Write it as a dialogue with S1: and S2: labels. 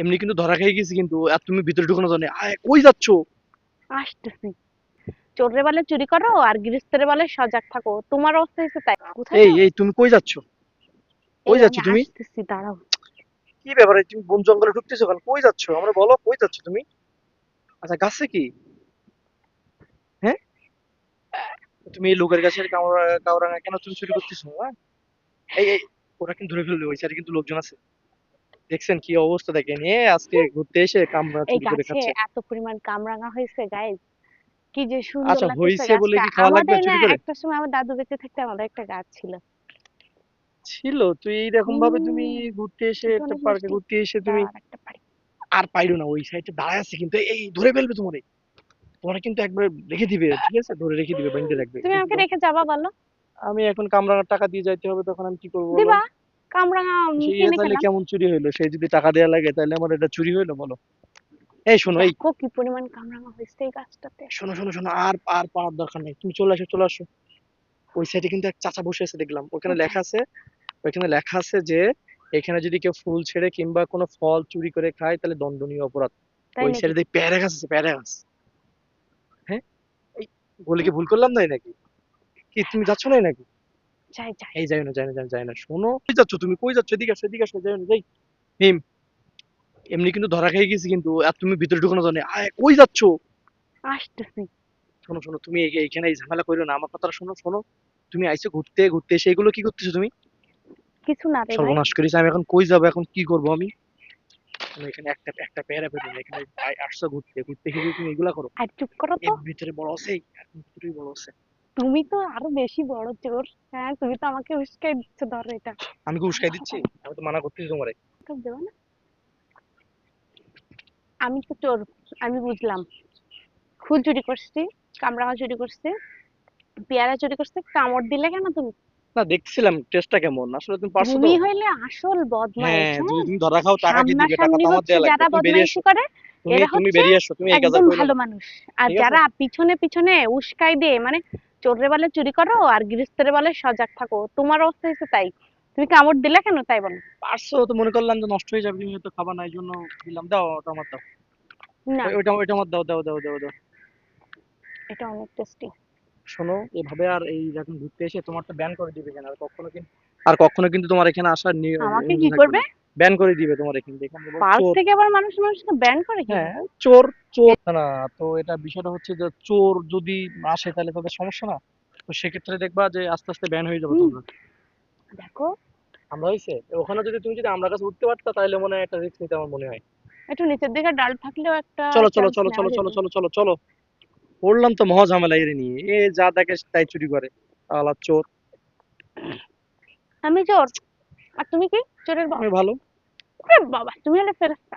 S1: এমনি কিন্তু ধরা খেয়ে গেছি কিন্তু আর তুমি ভিতরে ঢুকানো জানে আয় কই যাচ্ছ?
S2: আসতেছি। চোরে বলে চুরি করো আর গৃহস্থের বলে সজাগ থাকো। তোমার অবস্থা হয়েছে তাই।
S1: এই এই তুমি কই যাচ্ছ? কই যাচ্ছ তুমি?
S2: আসতেছি দাঁড়াও।
S1: কি ব্যাপারে তুমি বন জঙ্গলে ঢুকতেছো কেন? কই যাচ্ছ? আমরা বলো কই যাচ্ছ তুমি? আচ্ছা গাছে কি? হ্যাঁ? তুমি এই লোকের কামড়া কামড়াঙ্গা কেন তুমি চুরি করতেছো হ্যাঁ? এই এই ওরা কিন্তু ধরে ফেলবে ওই সাইডে কিন্তু লোকজন আছে। দেখছেন কি অবস্থা দেখেন? এ আজকে ঘুরতে এসে
S2: এই
S1: চুরি করে খাচ্ছে।
S2: এত পরিমাণ কামরাঙা হয়েছে গাইস কি যে সুন্দর
S1: আচ্ছা, হইছে বলে কি খাওয়া লাগবে? চুরি করে?
S2: একটা সময় আমার দাদু বেঁচে থাকতে আমাদের একটা গাছ ছিল।
S1: ছিল? তুই এইরকম ভাবে তুমি ঘুরতে এসে একটা পার্কে ঘুরতে এসে তুমি। আর পাইরো না ওই সাইডে দাঁড়ায় আছে কিন্তু এই ধরে ফেলবে তোমার। তোমার কিন্তু একবার রেখে দিবে ঠিক আছে? ধরে রেখে দিবে বাইন্ধে রাখবে।
S2: তুমি আমাকে রেখে যাবা বলো।
S1: আমি এখন কামরাঙার টাকা দিয়ে যাইতে হবে তখন আমি কি করব
S2: দিবা। কামরাঙা কিনে
S1: তাহলে কেমন চুরি হইল? সে যদি টাকা দেয়া লাগে তাহলে আমার এটা চুরি হইল বলো? এই শোনো এই।
S2: দেখো কি পরিমাণ কামরাঙা হয়েছে এই গাছটাতে।
S1: শোনো শোনো শোনো আর আর পাওয়ার দরকার নেই। তুমি চলে আসো চলে আসো। ওই সাইডে কিন্তু এক চাচা বসে আছে দেখলাম। ওখানে লেখা আছে ওইখানে লেখা আছে যে এখানে যদি কেউ ফুল ছেড়ে কিংবা কোনো ফল চুরি করে খায় তাহলে দণ্ডনীয় অপরাধ। ওই সাইডে দেখি পেয়ারা গাছ আছে পেয়ারা গাছ হ্যাঁ বলে কি ভুল করলাম নাই নাকি? কি তুমি যাচ্ছ নাই নাকি?
S2: যাই যাই।
S1: এই যাই না যাই না যাই না, শোনো। কই যাচ্ছ তুমি? কই যাচ্ছ? এদিকে আসো এদিকে আসো যাই না যাই। হিম এমনি কিন্তু ধরা খেয়ে গেছি কিন্তু আর তুমি ভিতরে ঢুকানো জানে। আয় কই যাচ্ছ?
S2: আসতেছি।
S1: শোনো শোনো তুমি এইখানে এই ঝামেলা করো না। আমার কথাটা শোনো শোনো। তুমি আইছো ঘুরতে ঘুরতে এসে এগুলো কি করতেছো তুমি?
S2: কিছু না রে ভাই।
S1: সর্বনাশ করেছি আমি এখন কই যাব? এখন কি করব আমি? আমি এখানে একটা একটা পেয়ারা না এখানে আসছো ঘুরতে ঘুরতে গিয়ে তুমি এগুলা করো।
S2: আর চুপ করো তো।
S1: ভিতরে বড় আছে ভিতরেই বড় আছে।
S2: তুমি তো আরও বেশি বড় চোর। হ্যাঁ তুমি তো আমাকে উস্কাই দিচ্ছ ধরো এটা।
S1: আমি কি উস্কাই দিচ্ছি? আমি তো মানা করতেছি তোমারে।
S2: দেবো না। আমি তো চোর আমি বুঝলাম। ফুল চুরি করছি কামরাঙা চুরি করছি পেয়ারা চুরি করছি কামড় দিলে কেন তুমি?
S1: না দেখছিলাম টেস্টটা কেমন। আসলে তুমি পারছ
S2: তুমি হইলে আসল বদমাইশ
S1: হ্যাঁ
S2: হ্যাঁ?
S1: তুমি ধরা খাও টাকা কি দিবে টাকা
S2: সামনাসামনি
S1: তো আমার
S2: হচ্ছে
S1: দেয়া লাগবে।
S2: যারা বদমাইশি করে
S1: তুমি
S2: এরা
S1: তুমি
S2: হচ্ছে
S1: বেরিয়ে এসো তুমি এই কাজ
S2: একদম ভালো মানুষ। আর? যারা পিছনে পিছনে উস্কাই দিয়ে মানে চোরে বলে চুরি করো আর গৃহস্থের বলে সজাগ থাকো। তোমার অবস্থা হয়েছে তাই। তুমি কামড় দিলে কেন তাই বলো?
S1: পারছ তো মনে করলাম যে নষ্ট হয়ে যাবে তুমি হয়তো খাবার না এই জন্য দিলাম। দাও ওটা আমার দাও।
S2: না।
S1: ওইটা ওইটা আমার দাও দাও দাও দাও দাও।
S2: এটা অনেক টেস্টি
S1: শোনো এভাবে আর এই যখন ঘুরতে এসে তোমার তো ব্যান করে দিবে এখানে আর কখনো কিন্তু আর কখনো কিন্তু তোমার এখানে আসার নিয়ম
S2: আমাকে কি করবে?
S1: ব্যান করে দিবে তোমার এখানে। থেকে।
S2: পার্ক থেকে আবার মানুষ মানুষকে ব্যান করে কি?
S1: হ্যাঁ চোর চোর না তো এটা বিষয়টা হচ্ছে যে চোর যদি আসে তাহলে তাদের সমস্যা না। তো সেক্ষেত্রে দেখবা যে আস্তে আস্তে ব্যান হয়ে যাবে তোমরা।
S2: দেখো।
S1: আমরা হয়েছে ওখানে যদি তুমি যদি আমরা কাছে উঠতে পারতা তাহলে মনে হয় একটা রিস্ক নিতে আমার মনে হয়।
S2: একটু নিচের দিকে ডাল থাকলেও একটা
S1: চলো চলো চলো চলো চলো চলো চলো চলো। পড়লাম তো মহা ঝামেলা এর নিয়ে। এ যা দেখে তাই চুরি করে। আলা চোর।
S2: আমি চোর। আর তুমি কি? চোরের
S1: আমি ভালো।
S2: ওরে বাবা তুমি হলে ফেরেশতা